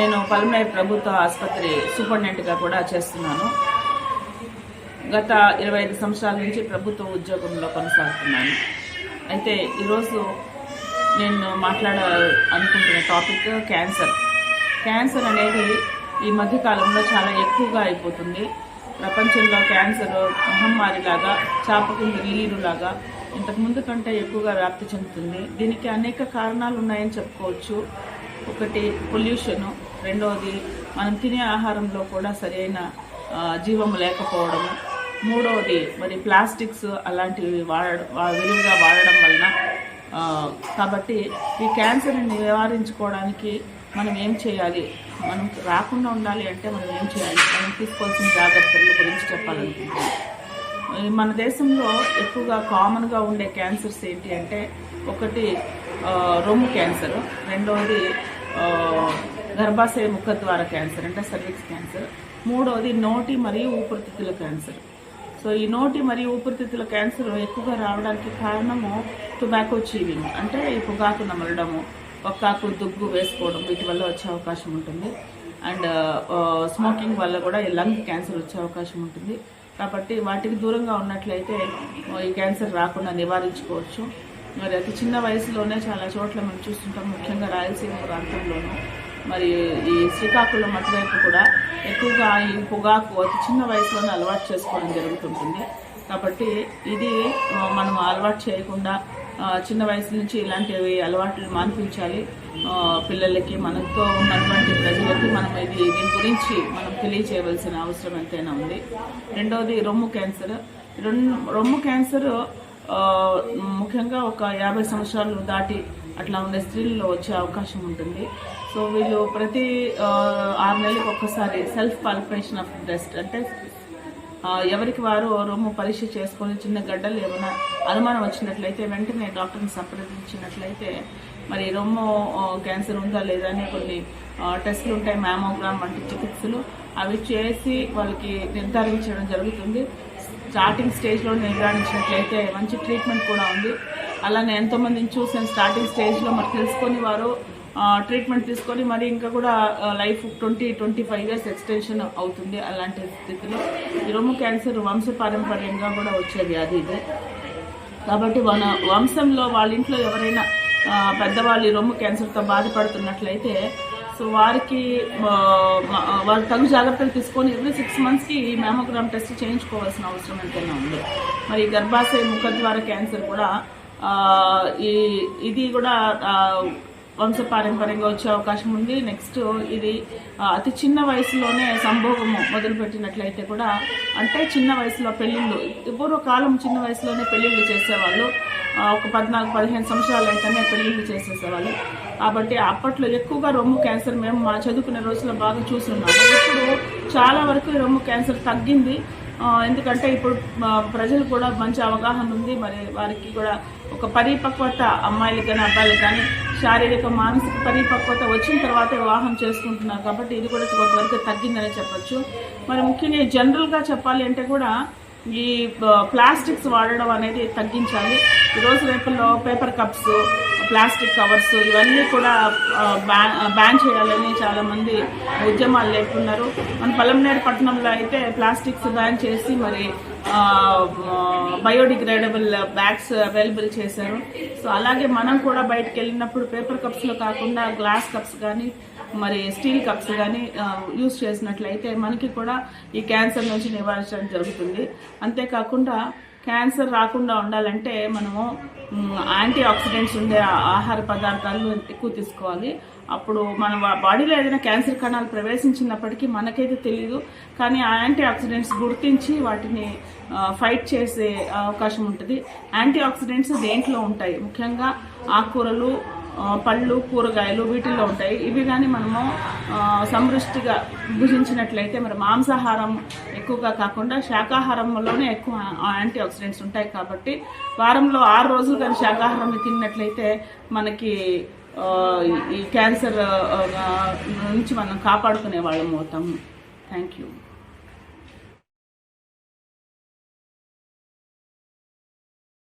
నేను పల్మనేర్ ప్రభుత్వ ఆసుపత్రి సూపరింటెండెంట్గా కూడా చేస్తున్నాను. గత ఇరవై ఐదు సంవత్సరాల నుంచి ప్రభుత్వ ఉద్యోగంలో కొనసాగుతున్నాను. అయితే ఈరోజు నేను మాట్లాడ అనుకుంటున్న టాపిక్ క్యాన్సర్. క్యాన్సర్ అనేది ఈ మధ్యకాలంలో చాలా ఎక్కువగా అయిపోతుంది. ప్రపంచంలో క్యాన్సర్ మహమ్మారిలాగా చాపకుంది నీరులాగా ఇంతకుముందు కంటే ఎక్కువగా వ్యాప్తి చెందుతుంది. దీనికి అనేక కారణాలు ఉన్నాయని చెప్పుకోవచ్చు. ఒకటి పొల్యూషను. రెండవది మనం తినే ఆహారంలో కూడా సరైన జీవం లేకపోవడము. మూడవది మరి ప్లాస్టిక్స్ అలాంటివి వాడ విరివిగా వాడడం వలన కాబట్టి ఈ క్యాన్సర్ని నివారించుకోవడానికి మనం ఏం చేయాలి? మనం రాకుండా ఉండాలి అంటే మనం ఏం చేయాలి? మనం తీసుకోవాల్సిన జాగ్రత్తల గురించి చెప్పాలనుకుంటున్నాం ఈ మన దేశంలో ఎక్కువగా కామన్గా ఉండే క్యాన్సర్స్ ఏంటి అంటే ఒకటి రొమ్ము క్యాన్సర్ రెండవది గర్భాశయ ముఖద్వార క్యాన్సర్ అంటే సర్వీక్స్ క్యాన్సర్. మూడవది నోటి మరియు ఊపిరితిత్తుల క్యాన్సర్. సో ఈ నోటి మరియు ఊపిరితిత్తుల క్యాన్సర్ ఎక్కువగా రావడానికి కారణము టొబాకో చీవింగ్ అంటే ఈ పొగాకు నమలడము పొక్కాకు దుగ్గు వేసుకోవడం వీటి వల్ల వచ్చే అవకాశం ఉంటుంది. అండ్ స్మోకింగ్ వల్ల కూడా ఈ లంగ్ క్యాన్సర్ వచ్చే అవకాశం ఉంటుంది. కాబట్టి వాటికి దూరంగా ఉన్నట్లయితే ఈ క్యాన్సర్ రాకుండా నివారించుకోవచ్చు. మరి అతి చిన్న వయసులోనే చాలా చోట్ల మనం చూస్తుంటాం ముఖ్యంగా రాయలసీమ ప్రాంతంలోనూ. మరి ఈ శ్రీకాకుళం అటువైపు కూడా ఎక్కువగా ఈ పొగాకు అతి చిన్న వయసులోనే అలవాటు చేసుకోవడం జరుగుతుంటుంది. కాబట్టి ఇది మనం అలవాటు చేయకుండా చిన్న వయసు నుంచి ఇలాంటివి అలవాట్లు మాన్పించాలి. పిల్లలకి మనతో ఉన్నటువంటి ప్రజలకి మనం ఇది దీని గురించి మనం తెలియచేయవలసిన అవసరం ఎంతైనా ఉంది. రెండవది రొమ్ము క్యాన్సర్. రొమ్ము రొమ్ము క్యాన్సర్ ముఖ్యంగా ఒక యాభై సంవత్సరాలు దాటి అట్లా ఉండే స్త్రీల్లో వచ్చే అవకాశం ఉంటుంది. సో వీళ్ళు ప్రతి ఆరు నెలలకు ఒక్కసారి సెల్ఫ్ పాల్పేషన్ ఆఫ్ బ్రెస్ట్ అంటే ఎవరికి వారు రొమ్ము పరీక్ష చేసుకొని చిన్న గడ్డలు ఏమైనా అనుమానం వచ్చినట్లయితే వెంటనే డాక్టర్ని సంప్రదించినట్లయితే మరి రొమ్ము క్యాన్సర్ ఉందా లేదా అని కొన్ని టెస్టులు ఉంటాయి మ్యామోగ్రామ్ వంటి చికిత్సలు. అవి చేసి వాళ్ళకి నిర్ధారించడం జరుగుతుంది. స్టార్టింగ్ స్టేజ్లో నిర్ధారించినట్లయితే మంచి ట్రీట్మెంట్ కూడా ఉంది. అలానే ఎంతోమందిని చూసాను స్టార్టింగ్ స్టేజ్లో మరి తెలుసుకొని వారు ట్రీట్మెంట్ తీసుకొని మరి ఇంకా కూడా life twenty twenty five years extension అవుతుంది అలాంటి స్థితిలో. ఈ రొమ్ము క్యాన్సర్ వంశపారంపర్యంగా కూడా వచ్చే వ్యాధి ఇది. కాబట్టి మన వంశంలో వాళ్ళ ఇంట్లో ఎవరైనా పెద్దవాళ్ళు ఈ రొమ్ము క్యాన్సర్తో బాధపడుతున్నట్లయితే సో వారికి వారు తగు జాగ్రత్తలు తీసుకొని ఎవ్రీ సిక్స్ మంత్స్కి ఈ మ్యామోగ్రామ్ టెస్ట్ చేయించుకోవాల్సిన అవసరం ఎంతైనా ఉంది. మరి గర్భాశయ ముఖద్వార క్యాన్సర్ కూడా ఆ, ఈ ఇది కూడా వంశపారంపర్యంగా వచ్చే అవకాశం ఉంది. నెక్స్ట్ ఇది అతి చిన్న వయసులోనే సంభోగము మొదలుపెట్టినట్లయితే కూడా అంటే చిన్న వయసులో పెళ్ళిళ్ళు పూర్వకాలం చిన్న వయసులోనే పెళ్ళిళ్ళు చేసేవాళ్ళు. ఒక పద్నాలుగు పదిహేను సంవత్సరాలు అయితేనే పెళ్ళిళ్ళు చేసేసేవాళ్ళు. కాబట్టి అప్పట్లో ఎక్కువగా రొమ్ము క్యాన్సర్ మేము మా చదువుకునే రోజుల్లో బాగా చూస్తున్నాము ఇప్పుడు చాలా వరకు రొమ్ము క్యాన్సర్ తగ్గింది. ఎందుకంటే ఇప్పుడు ప్రజలు కూడా మంచి అవగాహన ఉంది. మరి వారికి కూడా ఒక పరిపక్వత అమ్మాయిలు కానీ అబ్బాయిలు కానీ శారీరక మానసిక పరిపక్వత వచ్చిన తర్వాత వివాహం చేసుకుంటున్నారు. కాబట్టి ఇది కూడా కొంతవరకు తగ్గిందని చెప్పచ్చు. మరి ముఖ్యంగా జనరల్గా చెప్పాలి అంటే కూడా ఈ ప్లాస్టిక్స్ వాడడం అనేది తగ్గించాలి. ఈరోజు రేపుల్లో పేపర్ కప్స్ ప్లాస్టిక్ కవర్స్ ఇవన్నీ కూడా బ్యాన్ బ్యాన్ చేయాలని చాలామంది ఉద్యమాలు లేకున్నారు మన పలంనేరు పట్టణంలో అయితే ప్లాస్టిక్స్ బ్యాన్ చేసి మరి బయోడిగ్రేడబుల్ బ్యాగ్స్ అవైలబుల్ చేశారు. సో అలాగే మనం కూడా బయటకు వెళ్ళినప్పుడు పేపర్ కప్స్లో కాకుండా గ్లాస్ కప్స్ కానీ మరి స్టీల్ కప్స్ కానీ యూస్ చేసినట్లయితే మనకి కూడా ఈ క్యాన్సర్ నుంచి నివారించడం జరుగుతుంది. అంతేకాకుండా క్యాన్సర్ రాకుండా ఉండాలంటే మనము యాంటీ ఆక్సిడెంట్స్ ఉండే ఆహార పదార్థాలు ఎక్కువ తీసుకోవాలి. అప్పుడు మన బాడీలో ఏదైనా క్యాన్సర్ కణాలు ప్రవేశించినప్పటికీ మనకైతే తెలియదు కానీ ఆ యాంటీ ఆక్సిడెంట్స్ గుర్తించి వాటిని ఫైట్ చేసే అవకాశం ఉంటుంది. యాంటీ ఆక్సిడెంట్స్ దేంట్లో ఉంటాయి? ముఖ్యంగా ఆకుకూరలు పళ్ళు కూరగాయలు వీటిల్లో ఉంటాయి. ఇవి కానీ మనము సమృష్టిగా భుజించినట్లయితే మరి మాంసాహారం ఎక్కువగా కాకుండా శాకాహారంలోనే ఎక్కువ యాంటీ ఆక్సిడెంట్స్ ఉంటాయి కాబట్టి వారంలో ఆరు రోజులు కానీ శాకాహారం తిన్నట్లయితే మనకి ఈ- క్యాన్సర్ నుంచి మనం కాపాడుకునే వాళ్ళం అవుతాము. Thank you.